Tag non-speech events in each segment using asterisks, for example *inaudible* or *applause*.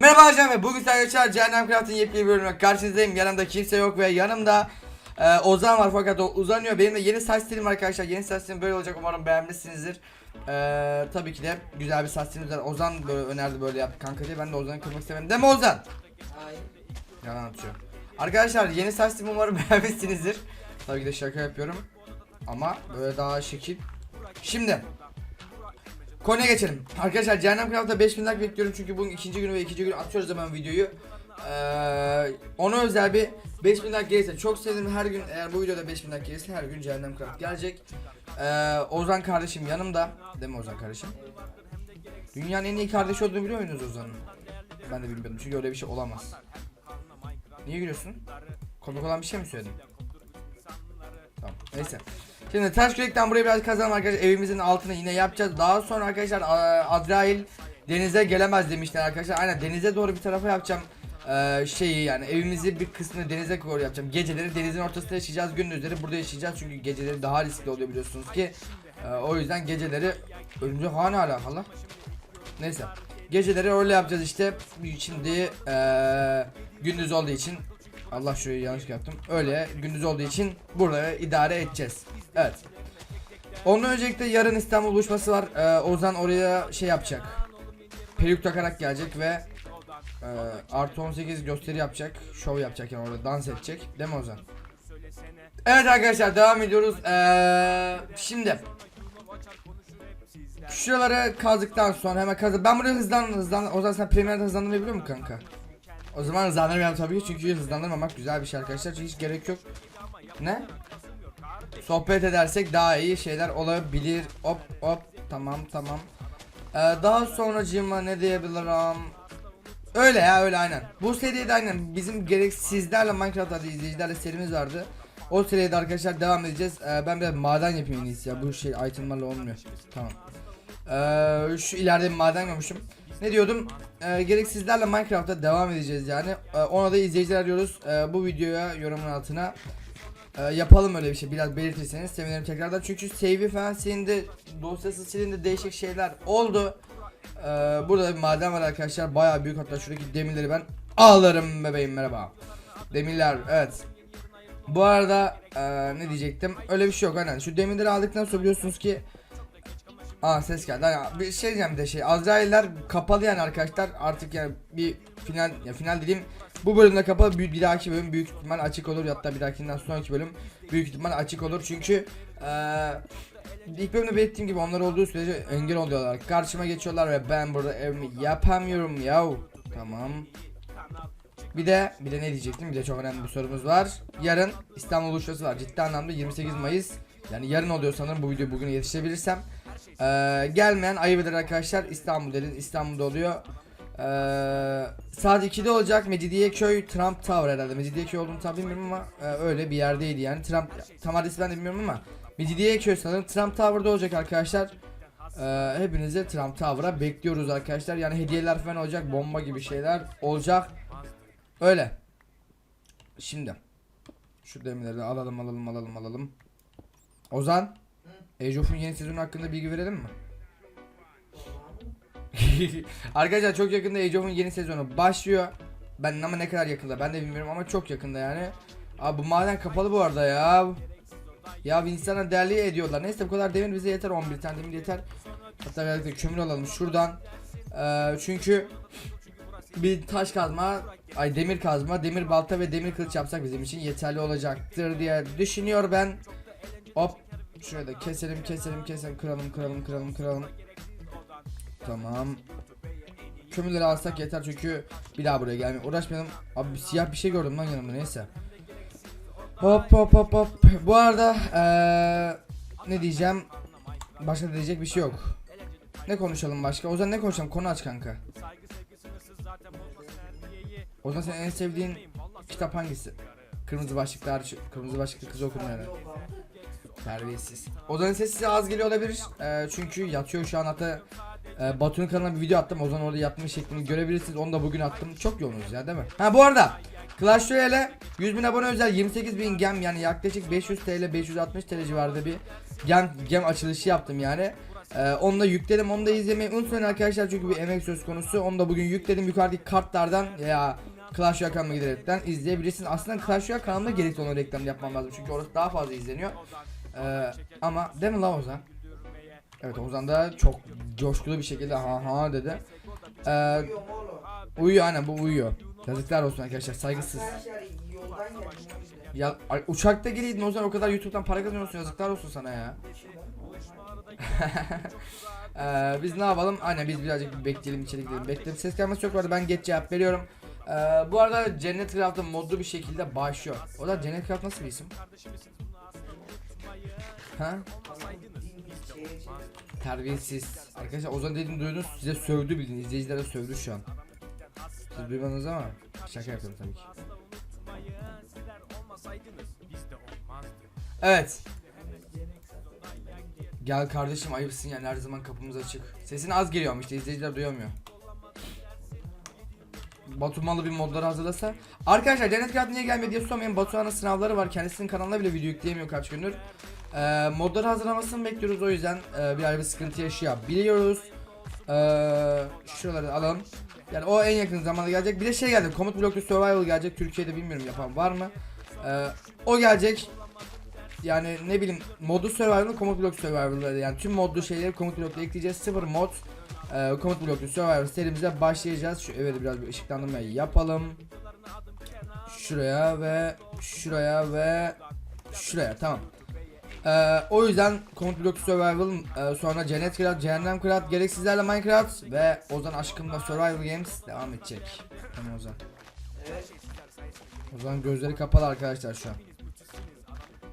Merhaba Hocam ve bugün arkadaşlar Cehennem Craft'ın yepyeni bölümüne karşınızdayım. Yanımda kimse yok ve yanımda e, Ozan var fakat o uzanıyor. Benim de yeni saç stilim var arkadaşlar. Yeni saç stilim böyle olacak umarım beğenmişsinizdir. E, tabii ki de güzel bir saç stilimiz var. Ozan böyle önerdi böyle yaptı kanka diye. Ben de Ozan'ı kırmak istemedim. Değil mi Ozan? Hayır. Yalan atıyor. Arkadaşlar yeni saç stilim umarım *laughs* beğenmişsinizdir. Tabii ki de şaka yapıyorum. Ama böyle daha şekil. Şimdi Konuya geçelim. Arkadaşlar Cehennem Craft'ta 5000 like bekliyorum çünkü bugün ikinci günü ve ikinci günü atıyoruz hemen videoyu. Ee, ona özel bir 5000 like gelirse çok sevinirim her gün eğer bu videoda 5000 like gelirse her gün Cehennem Craft gelecek. Ee, Ozan kardeşim yanımda. Değil mi Ozan kardeşim? Dünyanın en iyi kardeşi olduğunu biliyor muydunuz Ozan'ın? Ben de bilmiyordum çünkü öyle bir şey olamaz. Niye gülüyorsun? Komik olan bir şey mi söyledim? Tamam neyse. Şimdi taş kürekten buraya biraz kazanalım arkadaşlar. Evimizin altını yine yapacağız. Daha sonra arkadaşlar Azrail denize gelemez demişler arkadaşlar. Aynen denize doğru bir tarafa yapacağım. Ee, şeyi yani evimizi bir kısmını denize doğru yapacağım. Geceleri denizin ortasında yaşayacağız. Gündüzleri burada yaşayacağız. Çünkü geceleri daha riskli oluyor biliyorsunuz ki. Ee, o yüzden geceleri örümcek ha ne alakalı? Neyse. Geceleri öyle yapacağız işte. Şimdi ee, gündüz olduğu için Allah şurayı yanlış yaptım. Öyle gündüz olduğu için burada idare edeceğiz. Evet. Ondan öncelikle yarın İstanbul buluşması var. Ee, Ozan oraya şey yapacak. Peruk takarak gelecek ve e, artı 18 gösteri yapacak. Şov yapacak yani orada dans edecek. Değil mi Ozan? Evet arkadaşlar devam ediyoruz. Ee, şimdi Şuraları kazdıktan sonra hemen kazı. Ben burayı hızlan hızlan. Ozan sen Premiere'de hızlandırmayı biliyor musun kanka? O zaman hızlandırmayalım tabii çünkü hızlandırmamak güzel bir şey arkadaşlar. Hiç gerek yok. Ne? Sohbet edersek daha iyi şeyler olabilir. Hop hop tamam tamam. Ee, daha sonracığıma ne diyebilirim? Öyle ya öyle aynen. Bu seride aynen bizim gerek sizlerle izleyicilerle serimiz vardı. O seride arkadaşlar devam edeceğiz. Ee, ben biraz maden yapayım en iyisi ya. Bu şey itemlarla olmuyor. Tamam. Ee, şu ileride bir maden görmüşüm. Ne diyordum? Ee, gerek sizlerle Minecraft'ta devam edeceğiz yani. Ee, ona da izleyiciler arıyoruz. Ee, bu videoya yorumun altına ee, yapalım öyle bir şey. Biraz belirtirseniz sevinirim tekrardan. Çünkü save'i falan silindi. Dosyası silindi. Değişik şeyler oldu. Ee, burada bir maden var arkadaşlar. Bayağı büyük hatta şuradaki demirleri ben alırım bebeğim merhaba. Demirler evet. Bu arada ee, ne diyecektim? Öyle bir şey yok aynen. Şu demirleri aldıktan sonra biliyorsunuz ki Aa ses geldi. Yani bir şey diyeceğim de şey. Azrailler kapalı yani arkadaşlar. Artık yani bir final ya final dediğim bu bölümde kapalı. Bir, bir dahaki bölüm büyük ihtimal açık olur. Hatta bir dahakinden sonraki bölüm büyük ihtimal açık olur. Çünkü eee ilk bölümde belirttiğim gibi onlar olduğu sürece engel oluyorlar. Karşıma geçiyorlar ve ben burada evimi yapamıyorum yav. Tamam. Bir de bir de ne diyecektim? Bir de çok önemli bir sorumuz var. Yarın İstanbul buluşması var. Ciddi anlamda 28 Mayıs. Yani yarın oluyor sanırım bu video bugün yetişebilirsem. Ee, gelmeyen ayıp arkadaşlar. İstanbul dedin. İstanbul'da oluyor. Ee, saat 2'de olacak. Mecidiyeköy Trump Tower herhalde. Mecidiyeköy olduğunu tam bilmiyorum ama e, öyle bir yerdeydi yani. Trump tam adresi ben de bilmiyorum ama Mecidiyeköy sanırım Trump Tower'da olacak arkadaşlar. Ee, hepinizi Trump Tower'a bekliyoruz arkadaşlar. Yani hediyeler falan olacak. Bomba gibi şeyler olacak. Öyle. Şimdi şu demirleri de alalım alalım alalım alalım. Ozan Age of'un yeni sezonu hakkında bilgi verelim mi? *laughs* Arkadaşlar çok yakında Age of'un yeni sezonu başlıyor. Ben ama ne kadar yakında ben de bilmiyorum ama çok yakında yani. Abi bu maden kapalı bu arada ya. Ya insana değerli ediyorlar. Neyse bu kadar demir bize yeter 11 tane demir yeter. Hatta belki kömür alalım şuradan. Ee, çünkü bir taş kazma, ay demir kazma, demir balta ve demir kılıç yapsak bizim için yeterli olacaktır diye düşünüyor ben. Hop şöyle keselim keselim keselim kıralım kıralım kıralım kıralım. Tamam. Kömürleri alsak yeter çünkü bir daha buraya gelmeye uğraşmayalım. Abi siyah bir şey gördüm lan yanımda neyse. Hop hop hop hop. Bu arada eee ne diyeceğim? Başka diyecek bir şey yok. Ne konuşalım başka? Ozan ne konuşalım? Konu aç kanka. Ozan senin en sevdiğin kitap hangisi? Kırmızı başlıklı kırmızı başlıklı kız okudun yani. Terbiyesiz. Ozan'ın sesi size az geliyor olabilir. Ee, çünkü yatıyor şu an hatta e, Batu'nun kanalına bir video attım. Ozan orada yatmış şeklini görebilirsiniz. Onu da bugün attım. Çok yoğunuz ya değil mi? Ha bu arada Clash Royale 100 bin abone özel 28 bin gem yani yaklaşık 500 TL 560 TL civarında bir gem, gem açılışı yaptım yani. Ee, onu da yükledim onu da izlemeyi unutmayın arkadaşlar çünkü bir emek söz konusu. Onu da bugün yükledim yukarıdaki kartlardan ya Clash Royale kanalıma giderekten izleyebilirsiniz. Aslında Clash Royale kanalımda gerekli olan reklam yapmam lazım çünkü orası daha fazla izleniyor. Ee, ama değil mi la Ozan? Evet Ozan da çok coşkulu bir şekilde ha ha dedi. Ee, uyuyor aynen bu uyuyor. Yazıklar olsun arkadaşlar saygısız. Ya uçakta geliydin Ozan o kadar YouTube'dan para kazanıyorsun yazıklar olsun sana ya. *laughs* Ee, biz ne yapalım? Aynen biz birazcık bir bekleyelim içeri gidelim. Bekledim. Ses gelmesi çok vardı. Ben geç cevap veriyorum. Ee, bu arada Cennet Craft'ın modlu bir şekilde başlıyor. O da Cennet Craft nasıl bir isim? Ha? Terbiyesiz. Arkadaşlar Ozan dediğini duydunuz. Size sövdü bildiğin. izleyicilere sövdü şu an. Siz duymadınız ama şaka yapıyorum tabii ki. Evet. Gel kardeşim ayıpsın yani her zaman kapımız açık. Sesin az geliyor ama işte izleyiciler duyamıyor. Batu malı bir modları hazırlasa. Arkadaşlar Cennet Kağıt niye gelmedi diye sormayın. Batuhan'ın sınavları var. Kendisinin kanalına bile video yükleyemiyor kaç gündür. Ee, modları hazırlamasını bekliyoruz o yüzden e, bir bir sıkıntı yaşıyor. Biliyoruz. Ee, şuraları alalım. Yani o en yakın zamanda gelecek. Bir de şey geldi. Komut Bloklu Survival gelecek. Türkiye'de bilmiyorum yapan var mı? Ee, o gelecek. Yani ne bileyim modu Survival'ı Komut Blok Survival'da yani tüm modlu şeyleri Komut Blok'ta ekleyeceğiz. Sıfır mod e, Komut Bloklu Survival serimize başlayacağız. Şu evet biraz bir ışıklandırmayı yapalım. Şuraya ve şuraya ve şuraya tamam. Ee, o yüzden Komut Blok Survival e, sonra Cennet Kırat, Cehennem Kırat, Gereksizlerle Minecraft ve Ozan Aşkımla Survival Games devam edecek. Tamam Ozan. Ozan gözleri kapalı arkadaşlar şu an.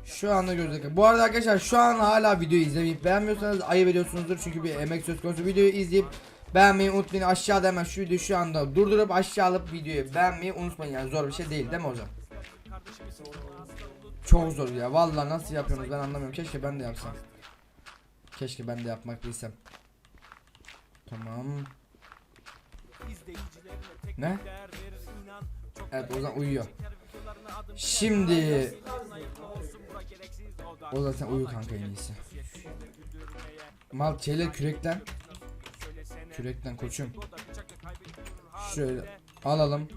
Şu anda gözleri kapalı. Bu arada arkadaşlar şu an hala videoyu izlemeyip beğenmiyorsanız ayıp ediyorsunuzdur. Çünkü bir emek söz konusu. Videoyu izleyip beğenmeyi unutmayın. Aşağıda hemen şu videoyu şu anda durdurup aşağı alıp videoyu beğenmeyi unutmayın. Yani zor bir şey değil değil mi Ozan? Çok zor ya. Vallahi nasıl yapıyorsunuz ben anlamıyorum. Keşke ben de yapsam. Keşke ben de yapmak bilsem. Tamam. Ne? Evet Ozan uyuyor. Şimdi Ozan sen uyu kanka en iyisi. Mal şeyler kürekten. Kürekten koçum. Şöyle alalım.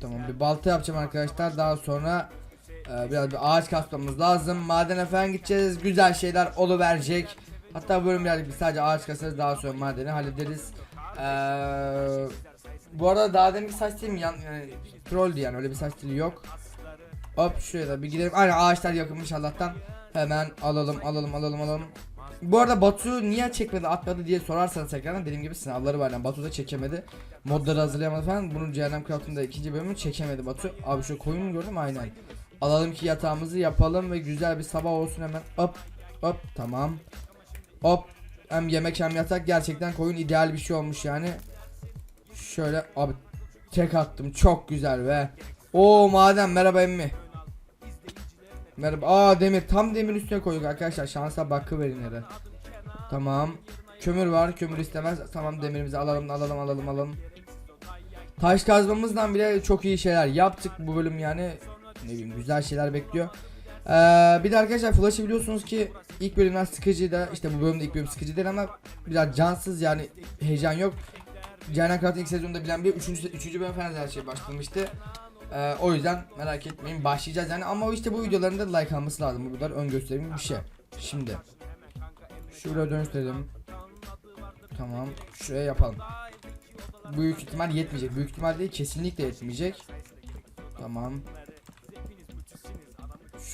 Tamam bir balta yapacağım arkadaşlar. Daha sonra e, biraz bir ağaç kasmamız lazım. Madene falan gideceğiz. Güzel şeyler oluverecek. Hatta bölüm birazcık bir sadece ağaç kasarız. Daha sonra madeni hallederiz. Eee bu arada daha demin saç değil mi? Yan, yani, trolldü yani öyle bir saç dili yok. Hop şuraya da bir gidelim. Aynen ağaçlar yakınmış Allah'tan. Hemen alalım alalım alalım alalım. Bu arada Batu niye çekmedi atmadı diye sorarsanız tekrardan dediğim gibi sınavları var yani Batu da çekemedi. Modları hazırlayamadı falan. Bunun Cehennem Craft'ın da ikinci bölümünü çekemedi Batu. Abi şu koyun mu gördüm aynen. Alalım ki yatağımızı yapalım ve güzel bir sabah olsun hemen. Hop hop tamam. Hop hem yemek hem yatak gerçekten koyun ideal bir şey olmuş yani. Şöyle abi tek attım çok güzel ve o maden merhaba emmi. Merhaba. Aa demir tam demir üstüne koyduk arkadaşlar. Şansa bakı verin yere. Tamam. Kömür var. Kömür istemez. Tamam demirimizi alalım alalım alalım alalım. Taş kazmamızdan bile çok iyi şeyler yaptık bu bölüm yani. Ne bileyim güzel şeyler bekliyor. Ee, bir de arkadaşlar Flash'ı biliyorsunuz ki ilk bölümler sıkıcı da işte bu bölümde ilk bölüm sıkıcı değil ama biraz cansız yani heyecan yok. Cehennem Craft'ın ilk sezonunda bilen bir 3. 3. bölüm falan her şey başlamıştı. Ee, o yüzden merak etmeyin başlayacağız yani ama işte bu videoların da like alması lazım. Bu kadar ön gösterim bir şey. Şimdi şuraya dönüştürelim. Tamam. Şuraya yapalım. Büyük ihtimal yetmeyecek. Büyük ihtimal değil kesinlikle yetmeyecek. Tamam.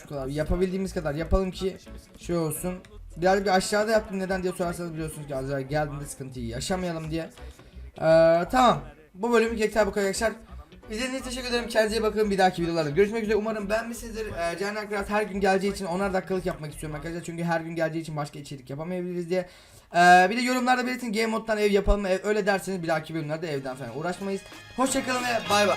Şu kadar yapabildiğimiz kadar yapalım ki şey olsun. Biraz bir aşağıda yaptım neden diye sorarsanız biliyorsunuz ki az önce geldiğinde sıkıntıyı yaşamayalım diye. Ee, tamam. Bu bölümü yeter bu kadar arkadaşlar. İzlediğiniz için teşekkür ederim. Kendinize iyi bakın. Bir dahaki videolarda görüşmek üzere. Umarım beğenmişsinizdir. Ee, Cehennem Craft her gün geleceği için 10'ar dakikalık yapmak istiyorum arkadaşlar. Çünkü her gün geleceği için başka içerik yapamayabiliriz diye. Ee, bir de yorumlarda belirtin game moddan ev yapalım? Ev, öyle derseniz bir dahaki bölümlerde evden falan uğraşmayız. Hoşçakalın ve bay bay.